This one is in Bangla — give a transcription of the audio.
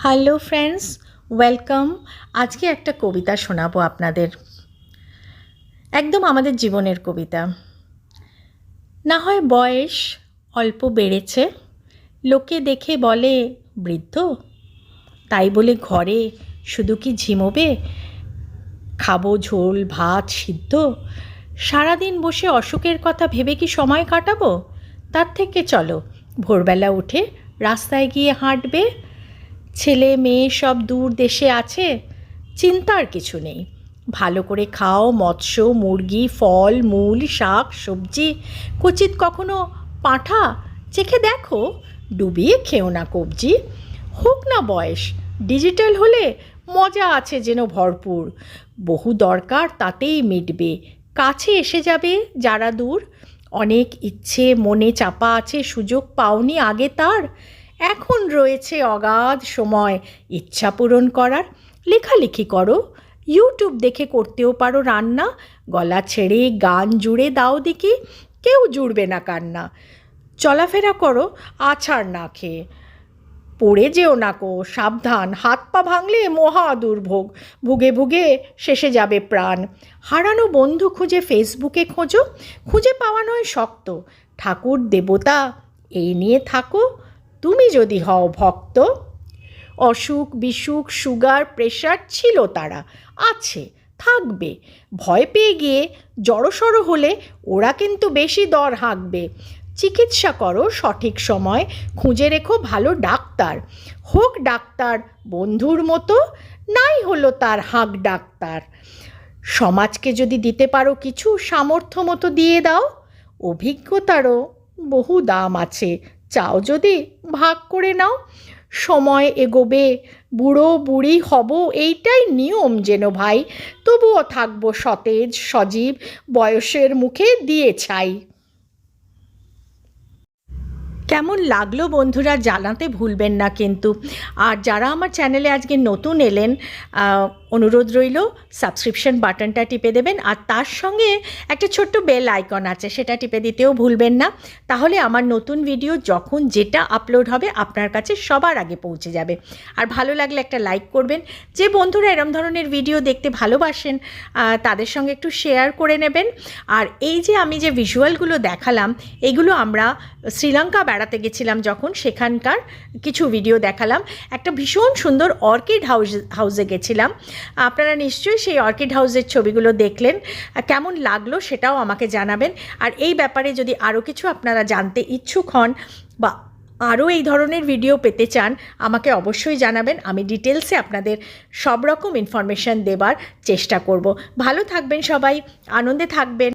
Hello friends, welcome. আজকে একটা কবিতা শোনাবো আপনাদের। একদম আমাদের জীবনের কবিতা। না হয় বয়স অল্প বেড়েছে, লোকে দেখে বলে বৃদ্ধ, তাই বলে ঘরে শুধু কি ঝিমোবে? খাব ঝোল, ভাত সিদ্ধ, সারাদিন বসে অসুখের কথা ভেবে কি সময় কাটাবো? তার থেকে চলো, ভোরবেলা উঠে রাস্তায় গিয়ে হাঁটবে ছেলে, মেয়ে সব দূর দেশে আছে, চিন্তার কিছু নেই। ভালো করে খাও, মৎস্য, মুরগি, ফল, মূল, শাক, সবজি, কচিত কখনো পাঁঠা? চেখে দেখো, ডুবিয়ে খেও না কবজি। হোক না বয়স, ডিজিটাল হলে মজা আছে যেন ভরপুর। বহু দরকার তাতেই মিটবে। কাছে এসে যাবে যারা দূর। অনেক ইচ্ছে, মনে চাপা আছে, সুযোগ পাওনি আগে তার। এখন রয়েছে অগাধ সময়। ইচ্ছা পূরণ করার। লেখালেখি করো। ইউটিউব দেখে করতেও পারো রান্না। গলা ছেড়ে গান জুড়ে দাও দেখি। কেউ জুড়বে না কান্না। চলাফেরা করো, আছাড় না খেয়ে। পড়ে যেও না কো, সাবধান। হাত পা ভাঙলে মহা দুর্ভোগ। ভুগে ভুগে শেষে যাবে প্রাণ। হারানো বন্ধু খুঁজে ফেসবুকে খোঁজো। খুঁজে পাওয়া নয় শক্ত। ঠাকুর, দেবতা, এই নিয়ে থাকো। তুমি যদি হও ভক্ত, অসুখ, বিসুখ, সুগার, প্রেশার ছিল তারা, আছে, থাকবে। ভয় পেয়ে গিয়ে জড়সড় হলে ওরা কিন্তু বেশি দর হাঁকবে। চিকিৎসা করো সঠিক সময়, খুঁজে রেখো ভালো ডাক্তার। হোক ডাক্তার বন্ধুর মতো, নাই হলো তার হাঁক ডাক্তার। সমাজকে যদি দিতে পারো কিছু সামর্থ্য মতো দিয়ে দাও, অভিজ্ঞতারও বহু দাম আছে। চাও যদি, ভাগ করে নাও। সময় এগোবে, বুড়ো বুড়ি হব, এইটাই নিয়ম যেন ভাই। তবুও থাকব সতেজ, সজীব, বয়সের মুখে দিয়ে ছাই। কেমন লাগল বন্ধুরা জানাতে ভুলবেন না কিন্তু। আর যারা আমার চ্যানেলে আজকে নতুন এলেন অনুরোধ রইল সাবস্ক্রিপশন বাটনটা টিপে দেবেন আর তার সঙ্গে একটা ছোট্ট বেল আইকন আছে, সেটা টিপে দিতেও ভুলবেন না। তাহলে আমার নতুন ভিডিও যখন যেটা আপলোড হবে আপনার কাছে সবার আগে পৌঁছে যাবে। আর ভালো লাগলে একটা লাইক করবেন, যে বন্ধুরা এরম ধরনের ভিডিও দেখতে ভালোবাসেন তাদের সঙ্গে একটু শেয়ার করে নেবেন। আর এই যে আমি যে ভিজুয়ালগুলো দেখালাম, এগুলো আমরা শ্রীলঙ্কা বেড়াতে গেছিলাম যখন, সেখানকার কিছু ভিডিও দেখালাম। একটা ভীষণ সুন্দর অর্কিড হাউস হাউসে গেছিলাম। আপনারা নিশ্চয়ই সেই অর্কিড হাউসের ছবিগুলো দেখলেন। কেমন লাগল সেটাও আমাকে জানাবেন। আর এই ব্যাপারে যদি আরও কিছু আপনারা জানতে ইচ্ছুক হন বা আরও এই ধরনের ভিডিও পেতে চান, আমাকে অবশ্যই জানাবেন। আমি ডিটেলসে আপনাদের সব রকম ইনফরমেশান দেবার চেষ্টা করব। ভালো থাকবেন সবাই, আনন্দে থাকবেন।